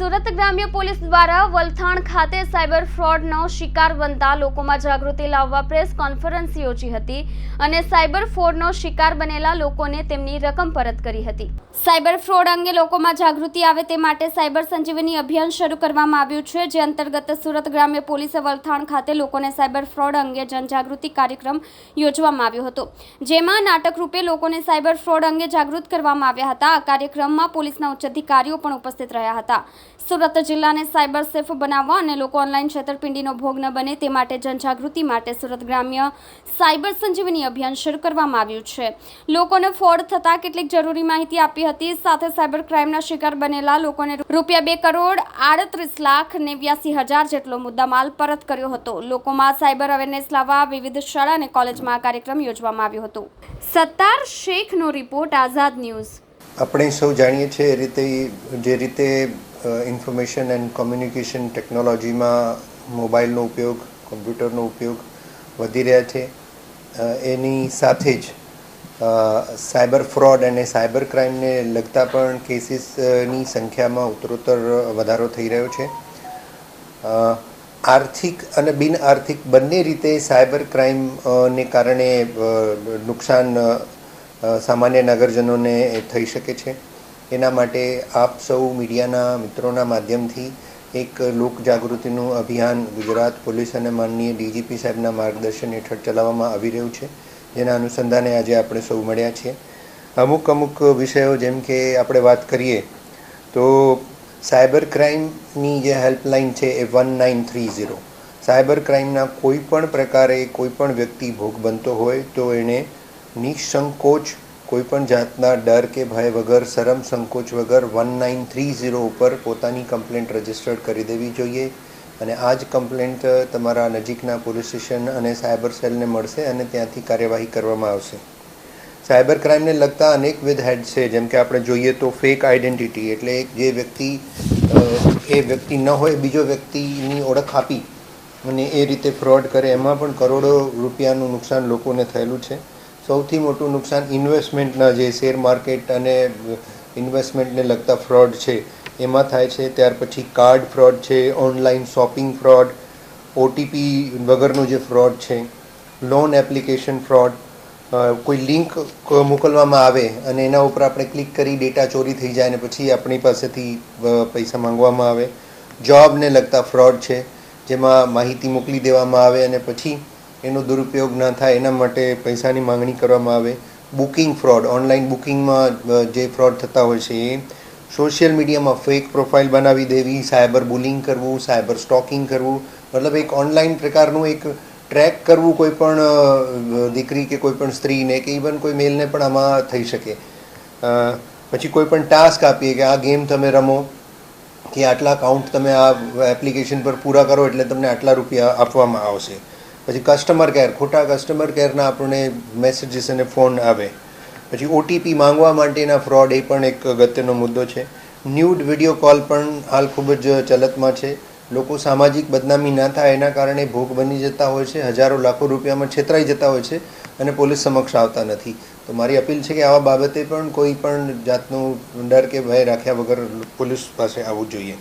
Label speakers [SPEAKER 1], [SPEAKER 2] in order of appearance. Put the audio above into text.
[SPEAKER 1] સુરત ગ્રામ્ય પોલીસ દ્વારા વલથાણ ખાતે સાયબર ફ્રોડનો શિકાર બનતા લોકોમાં જાગૃતિ લાવવા પ્રેસ કોન્ફરન્સ યોજી હતી અને સાયબર ફ્રોડનો શિકાર બનેલા લોકોને તેમની રકમ પરત કરી હતી. સાયબર ફ્રોડ અંગે લોકોમાં જાગૃતિ આવે તે માટે સાયબર સંજીવની અભિયાન શરૂ કરવામાં આવ્યું છે, જે અંતર્ગત સુરત ગ્રામ્ય પોલીસે વલથાણ ખાતે લોકોને સાયબર ફ્રોડ અંગે જનજાગૃતિ કાર્યક્રમ યોજવામાં આવ્યો હતો. જેમાં નાટક રૂપે લોકોને સાયબર ફ્રોડ અંગે જાગૃત કરવામાં આવ્યા હતા. આ કાર્યક્રમમાં પોલીસના ઉચ્ચ અધિકારીઓ પણ ઉપસ્થિત રહ્યા હતા. સુરત જિલ્લાને સાયબર સેફ બનાવવા અને લોકો ઓનલાઈન છેતરપિંડીનો ભોગ ન બને તે માટે જનજાગૃતિ માટે સુરત ગ્રામ્ય સાયબર સંજીવની અભિયાન શરૂ કરવામાં આવ્યું છે. લોકોને ફ્રોડ થતા કેટલીક જરૂરી માહિતી આપી હતી. સાથે સાયબર ક્રાઇમના શિકાર બનેલા લોકોને રૂપિયા બે કરોડ આડત્રીસ લાખ નેવ્યાસી હજાર જેટલો મુદ્દામાલ પરત કર્યો હતો. લોકોમાં સાયબર અવેરનેસ લાવવા વિવિધ શાળા અને કોલેજમાં કાર્યક્રમ યોજવામાં આવ્યો હતો. સત્તાર શેખનો રિપોર્ટ આઝાદ ન્યૂઝ.
[SPEAKER 2] આપણે સૌ જાણીએ છીએ એ રીતે જે રીતે ઇન્ફોર્મેશન એન્ડ કોમ્યુનિકેશન ટેકનોલોજીમાં મોબાઈલનો ઉપયોગ કોમ્પ્યુટરનો ઉપયોગ વધી રહ્યા છે. એની સાથે જ સાયબર ફ્રોડ અને સાયબર ક્રાઇમને લગતા પણ કેસીસની સંખ્યામાં ઉત્તરોત્તર વધારો થઈ રહ્યો છે. આર્થિક અને બિન આર્થિક બંને રીતે સાયબર ક્રાઇમને કારણે નુકસાન સામાન્ય નગરજનોને થઈ શકે છે. એના માટે આપ સૌ મીડિયાના મિત્રોના માધ્યમથી એક લોક જાગૃતિનું અભિયાન ગુજરાત પોલીસ અને માનનીય ડીજીપી સાહેબના માર્ગદર્શન હેઠળ ચલાવવામાં આવી રહ્યું છે. જેના અનુસંધાને આજે આપણે સૌ મળ્યા છીએ. અમુક અમુક વિષયો જેમ કે આપણે વાત કરીએ તો સાયબર ક્રાઇમની જે હેલ્પલાઇન છે એ one nine three zero. Cyber ક્રાઇમના કોઈ પણ પ્રકારે કોઈ પણ વ્યક્તિ ભોગ બનતો હોય તો એણે નિસંકોચ કોઈ પણ જાતના ડર કે ભય વગર, શરમ સંકોચ વગર વન નાઇન થ્રી ઝીરો ઉપર પોતાની કમ્પ્લેન્ટ રજિસ્ટર્ડ કરી દેવી જોઈએ. અને આ જ કમ્પ્લેન્ટ તમારા નજીકના પોલીસ સ્ટેશન અને સાયબર સેલને મળશે અને ત્યાંથી કાર્યવાહી કરવામાં આવશે. સાયબર ક્રાઇમને લગતા અનેકવિધ હેડ છે. જેમ કે આપણે જોઈએ તો ફેક આઈડેન્ટિટી એટલે જે વ્યક્તિ એ વ્યક્તિ ન હોય, બીજો વ્યક્તિની ઓળખ આપી અને એ રીતે ફ્રોડ કરે, એમાં પણ કરોડો રૂપિયાનું નુકસાન લોકોને થયેલું છે. સૌથી મોટું નુકસાન ઇન્વેસ્ટમેન્ટના જે શેર માર્કેટ અને ઇન્વેસ્ટમેન્ટને લગતા ફ્રોડ છે, એમાં થાય છે, ત્યાર પછી કાર્ડ ફ્રોડ છે ઓનલાઈન શોપિંગ ફ્રોડ ઓટીપી વગરનું જે ફ્રોડ છે લોન એપ્લિકેશન ફ્રોડ કોઈ લિંક મોકલવામાં આવે અને એના ઉપર આપણે ક્લિક કરી ડેટા ચોરી થઈ જાય અને પછી આપણી પાસેથી પૈસા માંગવામાં આવે. જોબને લગતા ફ્રોડ છે, જેમાં માહિતી મોકલી દેવામાં આવે અને પછી એનો દુરુપયોગ ના થાય, એના માટે પૈસાની માંગણી કરવામાં આવે. બુકિંગ ફ્રોડ, ઓનલાઈન બુકિંગમાં જે ફ્રોડ થતા હોય છે, એ સોશિયલ મીડિયામાં ફેક પ્રોફાઇલ બનાવી દેવી, સાયબર બુલિંગ કરવું, સાયબર સ્ટોકિંગ કરવું, મતલબ એક ઓનલાઈન પ્રકારનું એક ટ્રેક કરવું, કોઈ પણ દીકરી કે કોઈ પણ સ્ત્રીને કે ઇવન કોઈ મેલને પણ આમાં થઈ શકે. પછી કોઈ પણ ટાસ્ક આપીએ કે આ ગેમ તમે રમો, કે આટલા કાઉન્ટ તમે આ એપ્લિકેશન પર પૂરા કરો, એટલે તમને આટલા રૂપિયા આપવામાં આવશે. પછી કસ્ટમર કેર ખોટા કસ્ટમર કેરના આપણને મેસેજીસ અને ફોન આવે. પછી ઓટીપી માંગવા માટેના ફ્રોડ એ પણ એક અગત્યનો મુદ્દો છે. ન્યૂડ વીડિયો કોલ પણ હાલ ખૂબ જ ચલતમાં છે. લોકો સામાજિક બદનામી ના થાય એના કારણે ભોગ બની જતા હોય છે, હજારો લાખો રૂપિયામાં છેતરાઈ જતા હોય છે અને પોલીસ સમક્ષ આવતા નથી. તો મારી અપીલ છે કે આવા બાબતે પણ કોઈ પણ જાતનું ડર કે ભય રાખ્યા વગર પોલીસ પાસે આવવું જોઈએ.